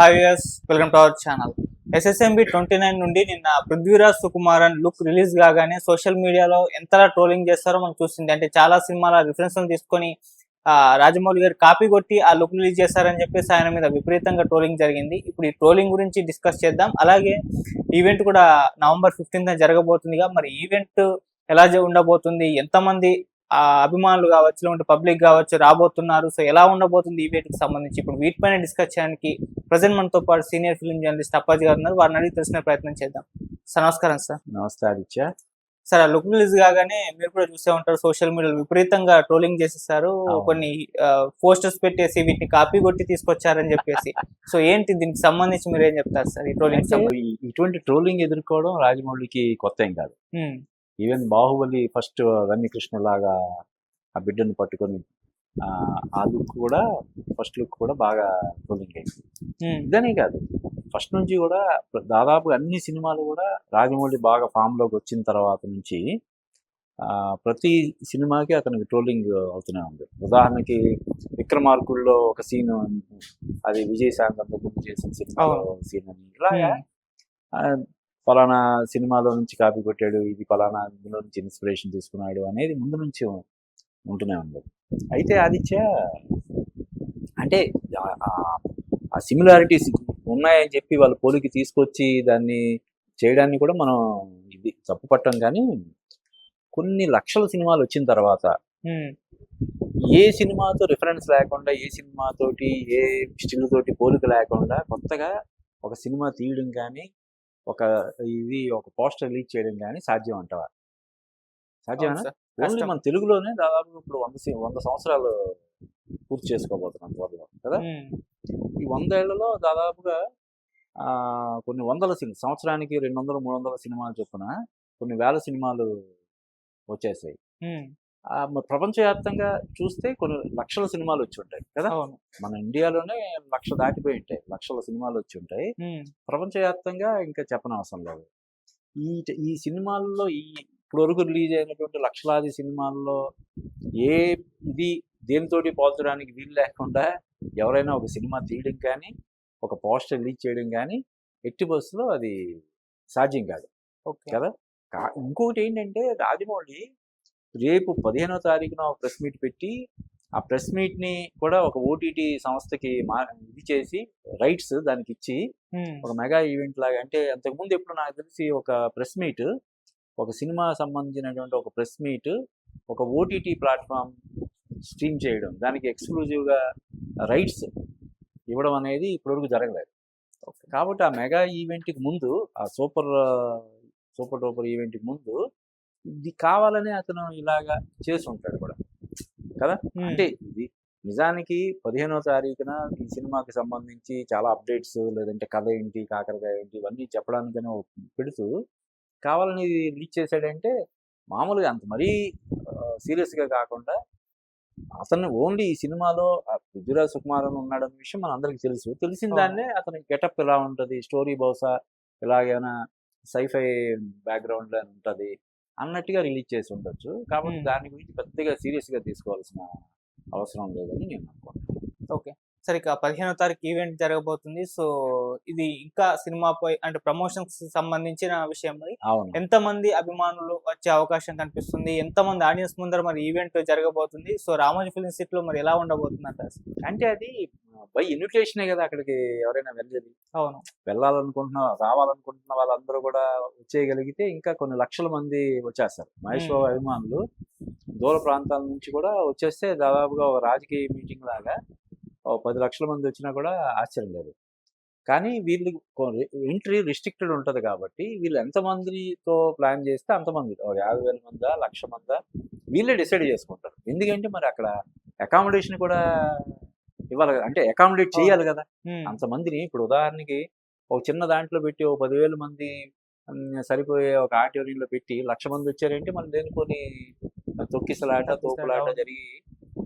Hi yes welcome to our channel SSMB twenty nine నుండి నిన్న Prithviraj and look release కాగానే social మీడియాలో ఎంతలా ట్రోలింగ్ చేస్తారో మనం చూసింది. అంటే చాలా సినిమాల రిఫరెన్స్ తీసుకొని రాజమౌళి గారు కాపీ కొట్టి ఆ లుక్ రిలీజ్ చేశారని చెప్పేసి ఆయన మీద విపరీతంగా ట్రోలింగ్ జరిగింది. ఇప్పుడు ఈ ట్రోలింగ్ గురించి డిస్కస్ చేద్దాం. అలాగే ఈవెంట్ కూడా నవంబర్ ఫిఫ్టీన్త్ జరగబోతుందిగా. మరి ఈవెంట్ ఎలా ఉండబోతుంది? ఎంతమంది ఆ అభిమానులు కావచ్చు లేకుంటే పబ్లిక్ కావచ్చు రాబోతున్నారు. సో ఎలా ఉండబోతుంది ఈవెంట్కి సంబంధించి? ఇప్పుడు వీటిపైన డిస్కస్ చేయడానికి ప్రజెంట్ మనతో పాటు సీనియర్ ఫిల్మ్ జర్నలిస్ట్ అప్పాజీ గారు ఉన్నారు. వారిని అడిగి తెలిసిన ప్రయత్నం చేద్దాం. సార్ నమస్కారం సార్. నమస్తే ఆదిత్య. సార్ ఆ లుక్ రిలీజ్ కాగానే మీరు కూడా చూసే ఉంటారు సోషల్ మీడియాలో విపరీతంగా ట్రోలింగ్ చేసేస్తారు. అవును. కొన్ని పోస్టర్స్ పెట్టేసి వీటిని కాపీ కొట్టి తీసుకొచ్చారని చెప్పేసి. సో ఏంటి దీనికి సంబంధించి మీరు ఏం చెప్తారు సార్ ఈ ట్రోలింగ్ ఇటువంటి ట్రోలింగ్ ఎదుర్కోవడం రాజమౌళికి కొత్త ఏం కాదు. ఈవెన్ బాహుబలి ఫస్ట్ రమ్యకృష్ణ లాగా ఆ బిడ్డను పట్టుకొని ఆ, లుక్ కూడా ఫస్ట్ లుక్ కూడా బాగా ట్రోలింగ్ అయింది. ఇదనే కాదు. ఫస్ట్ నుంచి కూడా దాదాపు అన్ని సినిమాలు కూడా రాజమౌళి బాగా ఫామ్లోకి వచ్చిన తర్వాత నుంచి ఆ, ప్రతి సినిమాకి అతనికి ట్రోలింగ్ అవుతూనే ఉంది. ఉదాహరణకి విక్రమార్కుల్లో ఒక సీన్ అది విజయశాంత్ అంత ముందు చేసిన సినిమాలో సీన్ అని. ఇలాగా ఫలానా సినిమాలో నుంచి కాపీ కొట్టాడు ఇది ఫలానా ఇందులో నుంచి ఇన్స్పిరేషన్ తీసుకున్నాడు అనేది ముందు నుంచి ఉంటూనే ఉంది. అయితే ఆదిత్య అంటే ఆ సిమిలారిటీస్ ఉన్నాయని చెప్పి వాళ్ళ పోలికి తీసుకొచ్చి దాన్ని చేయడాన్ని కూడా మనం ఇది తప్పు పట్టం కానీ కొన్ని లక్షల సినిమాలు వచ్చిన తర్వాత ఏ సినిమాతో రిఫరెన్స్ లేకుండా ఏ సినిమాతోటి ఏ స్టిల్ తోటి పోలిక లేకుండా కొత్తగా ఒక సినిమా తీయడం కానీ ఒక ఇది ఒక పోస్టర్ రిలీజ్ చేయడం కానీ సాధ్యం అంటావా సాధ్యమేనా? ఓన్లీ. మన తెలుగులోనే దాదాపు ఇప్పుడు వంద వంద సంవత్సరాలు పూర్తి చేసుకోబోతున్నాం త్వరలో కదా? ఈ వందేళ్ళలో దాదాపుగా ఆ, కొన్ని వందల సినిమా సంవత్సరానికి రెండు వందల మూడు వందల సినిమాలు చొప్పున కొన్ని వేల సినిమాలు వచ్చేసాయి. ప్రపంచవ్యాప్తంగా చూస్తే కొన్ని లక్షల సినిమాలు వచ్చి ఉంటాయి కదా? మన ఇండియాలోనే లక్ష దాటిపోయి ఉంటాయి లక్షల సినిమాలు వచ్చి ఉంటాయి. ప్రపంచవ్యాప్తంగా ఇంకా చెప్పనవసరం లేదు. ఈ ఈ సినిమాల్లో ఈ ఇప్పుడు వరకు రిలీజ్ అయినటువంటి లక్షలాది సినిమాల్లో ఏ ఇది దేనితోటి పోల్చడానికి వీలు లేకుండా ఎవరైనా ఒక సినిమా తీయడం కానీ ఒక పోస్టర్ రిలీజ్ చేయడం కానీ ఎట్టి బస్సులో అది సాధ్యం కాదు ఓకే. కదా? ఇంకొకటి ఏంటంటే రాజమౌళి రేపు పదిహేనో తారీఖున ఒక ప్రెస్ మీట్ పెట్టి ఆ ప్రెస్ మీట్ని కూడా ఒక ఓటీటీ సంస్థకి మా ఇది చేసి రైట్స్ దానికి ఇచ్చి ఒక మెగా ఈవెంట్ లాగా అంటే అంతకుముందు ఎప్పుడు నాకు తెలిసి ఒక ప్రెస్ మీట్ ఒక సినిమా సంబంధించినటువంటి ఒక ప్రెస్ మీట్ ఒక ఓటీటీ ప్లాట్ఫామ్ స్ట్రీమ్ చేయడం దానికి ఎక్స్క్లూజివ్గా రైట్స్ ఇవ్వడం అనేది ఇప్పటివరకు జరగలేదు. కాబట్టి ఆ మెగా ఈవెంట్కి ముందు ఆ సూపర్ సూపర్ డూపర్ ఈవెంట్కి ముందు ఇది కావాలని అతను ఇలాగా చేసి ఉంటాడు కూడా. కదా? అంటే ఇది నిజానికి పదిహేనో తారీఖున ఈ సినిమాకి సంబంధించి చాలా అప్డేట్స్ లేదంటే కథ ఏంటి కాకరకాయ ఏంటి ఇవన్నీ చెప్పడానికనే పెడుతూ కావాలని రీచ్ చేశాడంటే మామూలుగా అంత మరీ సీరియస్గా కాకుండా అతను ఓన్లీ ఈ సినిమాలో పృథ్వీరాజ్ సుకుమారన్ ఉన్నాడన్న విషయం మన అందరికీ తెలుసు. తెలిసిన. దాన్నే అతని గెటప్ ఎలా ఉంటుంది స్టోరీ బహుశా ఎలాగైనా సైఫై బ్యాక్గ్రౌండ్ అని ఉంటుంది అన్నట్టుగా రిలీజ్ చేసి ఉండొచ్చు. కాబట్టి. దాని గురించి పెద్దగా సీరియస్గా తీసుకోవాల్సిన అవసరం లేదని నేను అనుకుంటున్నాను. ఓకే. సరే ఇక పదిహేనో తారీఖు ఈవెంట్ జరగబోతుంది. సో ఇది ఇంకా సినిమాపై అంటే ప్రమోషన్స్ సంబంధించిన విషయం మరి. ఎంత మంది అభిమానులు వచ్చే అవకాశం కనిపిస్తుంది? ఎంత మంది ఆడియన్స్ ముందర మరి ఈవెంట్ జరగబోతుంది? సో రామోజీ ఫిల్మ్ సిటీ లో మరి ఎలా ఉండబోతుంది అంటారు అంటే అది బై ఇన్విటేషనే కదా అక్కడికి ఎవరైనా వెళ్ళేది. అవును. వెళ్ళాలనుకుంటున్న రావాలనుకుంటున్న వాళ్ళందరూ కూడా వచ్చేయగలిగితే ఇంకా కొన్ని లక్షల మంది వచ్చేస్తారు. మహేష్ బాబు. అభిమానులు దూర ప్రాంతాల నుంచి కూడా వచ్చేస్తే దాదాపుగా ఒక రాజకీయ మీటింగ్ లాగా పది లక్షల మంది వచ్చినా కూడా ఆశ్చర్యం లేదు. కానీ వీళ్ళు ఎంట్రీ రిస్ట్రిక్టెడ్ ఉంటుంది కాబట్టి వీళ్ళు ఎంతమందితో ప్లాన్ చేస్తే అంతమంది ఒక యాభై వేల మందా లక్ష మందా వీళ్ళే డిసైడ్ చేసుకుంటారు. ఎందుకంటే మరి అక్కడ అకామిడేషన్ కూడా ఇవ్వాలి కదా అంటే అకామిడేట్ చేయాలి కదా. అంతమందిని ఇప్పుడు ఉదాహరణకి ఒక చిన్న దాంట్లో పెట్టి ఒక పదివేల మంది సరిపోయే ఒక ఆడిటోరియంలో పెట్టి లక్ష మంది వచ్చారంటే మనం దేనికొని తొక్కిసలాట తొక్కిసలాట, తోపులాట. జరిగి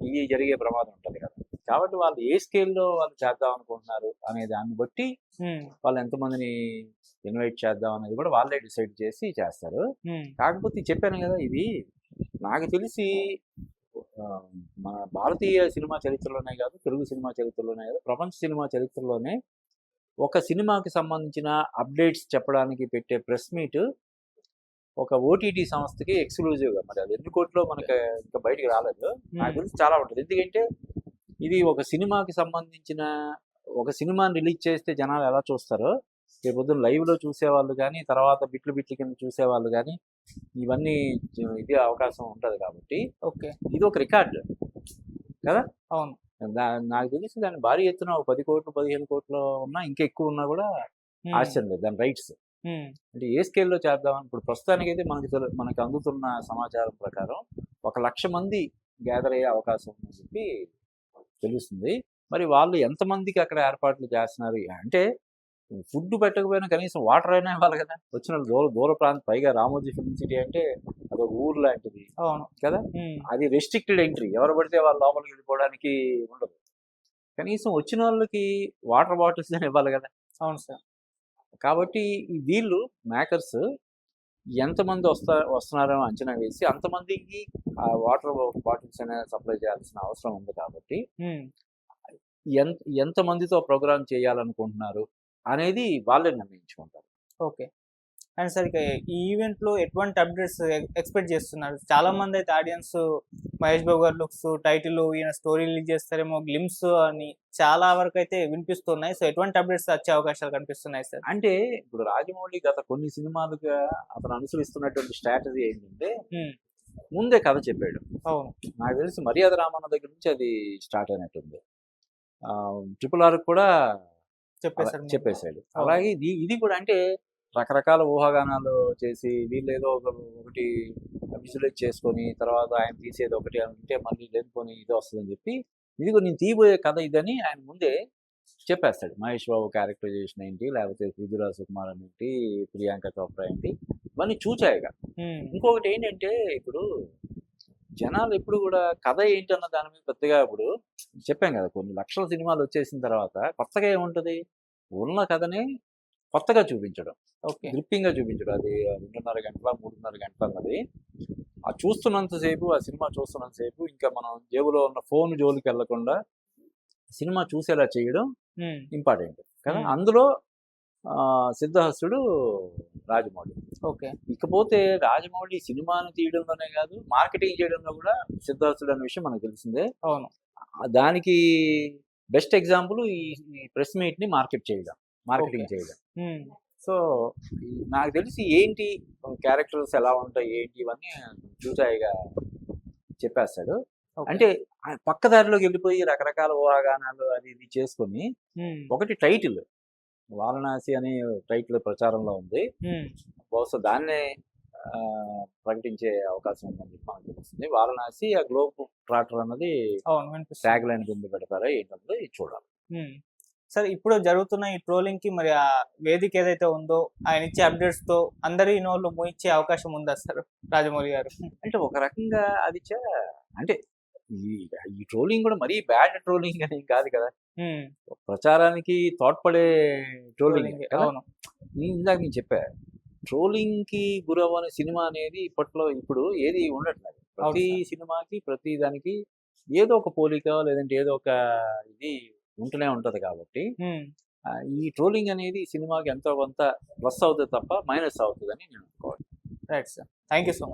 ఇవి జరిగే ప్రమాదం ఉంటుంది కదా. కాబట్టి వాళ్ళు ఏ స్కేల్లో వాళ్ళు చేద్దాం అనుకుంటున్నారు అనే దాన్ని బట్టి వాళ్ళు ఎంతమందిని ఇన్వైట్ చేద్దాం అనేది కూడా వాళ్ళే డిసైడ్ చేసి చేస్తారు. కాకపోతే చెప్పాను కదా ఇది నాకు తెలిసి మన భారతీయ సినిమా చరిత్రలోనే కాదు తెలుగు సినిమా చరిత్రలోనే కాదు ప్రపంచ సినిమా చరిత్రలోనే ఒక సినిమాకి సంబంధించిన అప్డేట్స్ చెప్పడానికి పెట్టే ప్రెస్ మీట్ ఒక ఓటీటీ సంస్థకి ఎక్స్క్లూజివ్గా మరి అది ఎన్ని కోట్లో మనకి ఇంకా బయటికి రాలేదు. నాకు తెలిసి చాలా ఉంటుంది. ఎందుకంటే ఇది ఒక సినిమాకి సంబంధించిన ఒక సినిమాని రిలీజ్ చేస్తే జనాలు ఎలా చూస్తారో రేపు పొద్దున్న లైవ్లో చూసేవాళ్ళు కానీ తర్వాత బిట్లు బిట్లు కింద చూసేవాళ్ళు కానీ ఇవన్నీ ఇది అవకాశం ఉంటుంది కాబట్టి ఓకే. ఇది ఒక రికార్డు. కదా? అవును. నాకు తెలిసి దాని భారీ ఎత్తున ఒక పది కోట్లు పదిహేను కోట్లు ఉన్నా ఇంకా ఎక్కువ ఉన్నా కూడా ఆశ్చర్యం లేదు. దాని రైట్స్. అంటే ఏ స్కేల్లో చేద్దాం? ఇప్పుడు ప్రస్తుతానికి అయితే మనకి మనకి అందుతున్న సమాచారం ప్రకారం ఒక లక్ష మంది గ్యాదర్ అయ్యే అవకాశం ఉందని చెప్పి తెలుస్తుంది. మరి వాళ్ళు ఎంతమందికి అక్కడ ఏర్పాట్లు చేస్తున్నారు? అంటే ఫుడ్ పెట్టకపోయినా కనీసం వాటర్ అయినా ఇవ్వాలి కదా! వచ్చిన వాళ్ళు దూర దూర ప్రాంతం పైగా రామోజీ ఫిల్మ్ సిటీ అంటే అదొక ఊరు లాంటిది అవును. కదా! అది రెస్ట్రిక్టెడ్ ఎంట్రీ ఎవరు పడితే వాళ్ళ లోపలికి వెళ్ళిపోవడానికి ఉండదు. కనీసం వచ్చిన వాళ్ళకి వాటర్ బాటిల్స్ ఇవ్వాలి కదా! అవును సార్. కాబట్టి ఈ వీళ్ళు మేకర్స్ ఎంతమంది వస్తా వస్తున్నారో అంచనా వేసి అంతమందికి ఆ వాటర్ బాటిల్స్ అనేది సప్లై చేయాల్సిన అవసరం ఉంది కాబట్టి ఎంత ఎంతమందితో ప్రోగ్రామ్ చేయాలనుకుంటున్నారు అనేది వాళ్ళే నిర్ణయించుకుంటారు. ఓకే. అండ్ సార్ ఇక ఈ ఈవెంట్లో ఎటువంటి అప్డేట్స్ ఎక్స్పెక్ట్ చేస్తున్నారు? చాలా మంది అయితే ఆడియన్స్ మహేష్ బాబు గారి లుక్స్ టైటిల్ ఈయన స్టోరీ రిలీజ్ చేస్తారేమో గ్లిమ్స్ అని చాలా వరకు అయితే వినిపిస్తున్నాయి. సో ఎటువంటి అప్డేట్స్ వచ్చే అవకాశాలు కనిపిస్తున్నాయి సార్ అంటే ఇప్పుడు రాజమౌళి గత కొన్ని సినిమాలుగా అతను అనుసరిస్తున్నటువంటి స్ట్రాటజీ ఏంటంటే Hmm. ముందే కథ చెప్పాడు. అవును. నాకు తెలిసి మర్యాద రామన్న దగ్గర నుంచి అది స్టార్ట్ అయినట్టుంది. ట్రిపుల్ ఆర్ కూడా చెప్పేశాడు. అలాగే ఇది ఇది కూడా అంటే రకరకాల ఊహాగానాలు చేసి వీళ్ళు ఏదో ఒక ఒకటి విజువలైజ్ చేసుకొని తర్వాత ఆయన తీసేది ఒకటి అంటే మళ్ళీ లేదుకొని ఇది వస్తుందని చెప్పి ఇదిగో నేను తీయబోయే కథ ఇదని ఆయన ముందే చెప్పేస్తాడు. మహేష్ బాబు క్యారెక్టరైజేషన్ ఏంటి? లేకపోతే పృథ్వీరాజ్ సుకుమార్ ఏంటి ప్రియాంక చోప్రా ఏంటి? ఇవన్నీ చూచాయిగా. ఇంకొకటి ఏంటంటే ఇప్పుడు జనాలు ఎప్పుడు కూడా కథ ఏంటన్న దాని మీద పెద్దగా ఇప్పుడు చెప్పాం కదా కొన్ని లక్షల సినిమాలు వచ్చేసిన తర్వాత కొత్తగా ఏముంటుంది? ఉన్న కథని కొత్తగా చూపించడం. ఓకే. గ్రిప్పింగ్గా చూపించడం. అది రెండున్నర గంటల మూడున్నర గంటల అన్నది. ఆ చూస్తున్నంతసేపు ఆ సినిమా చూస్తున్నంతసేపు ఇంకా మనం జేబులో ఉన్న ఫోన్ జోలికి వెళ్ళకుండా సినిమా చూసేలా చేయడం ఇంపార్టెంట్. కదా? Hmm. అందులో ఆ, సిద్ధహస్తుడు రాజమౌళి. ఓకే. ఇకపోతే రాజమౌళి సినిమాను తీయడంలోనే కాదు మార్కెటింగ్ చేయడంలో కూడా సిద్ధార్థుడు అనే విషయం మనకు తెలిసిందే. అవును. దానికి బెస్ట్ ఎగ్జాంపుల్ ఈ ప్రెస్ మీట్ని మార్కెట్ చేయడం. మార్కెటింగ్. చేయడం. సో నాకు తెలిసి ఏంటి? క్యారెక్టర్స్ ఎలా ఉంటాయి? ఏంటి? ఇవన్నీ చూసాయిగా చెప్పేస్తాడు. అంటే ఆ పక్క దారిలోకి వెళ్ళిపోయి రకరకాల ఊహాగానాలు అది ఇది చేసుకొని ఒకటి టైటిల్ వారణాసి అనే టైటిల్ ప్రచారంలో ఉంది. బహుశా దాన్నే ప్రకటించే అవకాశం ఉందని మనకు తెలుస్తుంది. వారణాసి ఆ గ్లోబ్ ట్రాటర్ అన్నది ట్యాగ్ లైన్ కింద పెడతారా ఏంటన్నది చూడాలి. సార్ ఇప్పుడు జరుగుతున్న ఈ ట్రోలింగ్కి మరి ఆ వేదిక ఏదైతే ఉందో ఆయన ఇచ్చే అప్డేట్స్తో అందరి నోళ్ళు మోయించే అవకాశం ఉందా సార్ రాజమౌళి గారు? అంటే ఒక రకంగా అది అంటే ఈ ట్రోలింగ్ కూడా మరీ బ్యాడ్ ట్రోలింగ్ అని కాదు కదా. ప్రచారానికి తోడ్పడే ట్రోలింగ్ అవును. ఇందాక నేను చెప్పా ట్రోలింగ్కి గురవ్వని సినిమా అనేది ఇప్పట్లో ఇప్పుడు ఏది ఉండట్లేదు. ప్రతి. సినిమాకి ప్రతి దానికి ఏదో ఒక పోలిక లేదంటే ఏదో ఒక ఇది ఉంటూనే ఉంటది కాబట్టి ఈ ట్రోలింగ్ అనేది సినిమాకి ఎంతో కొంత ప్లస్ అవుతుంది తప్ప మైనస్ అవుతుందని నేను అనుకోవాలి right sir. Thank you so much.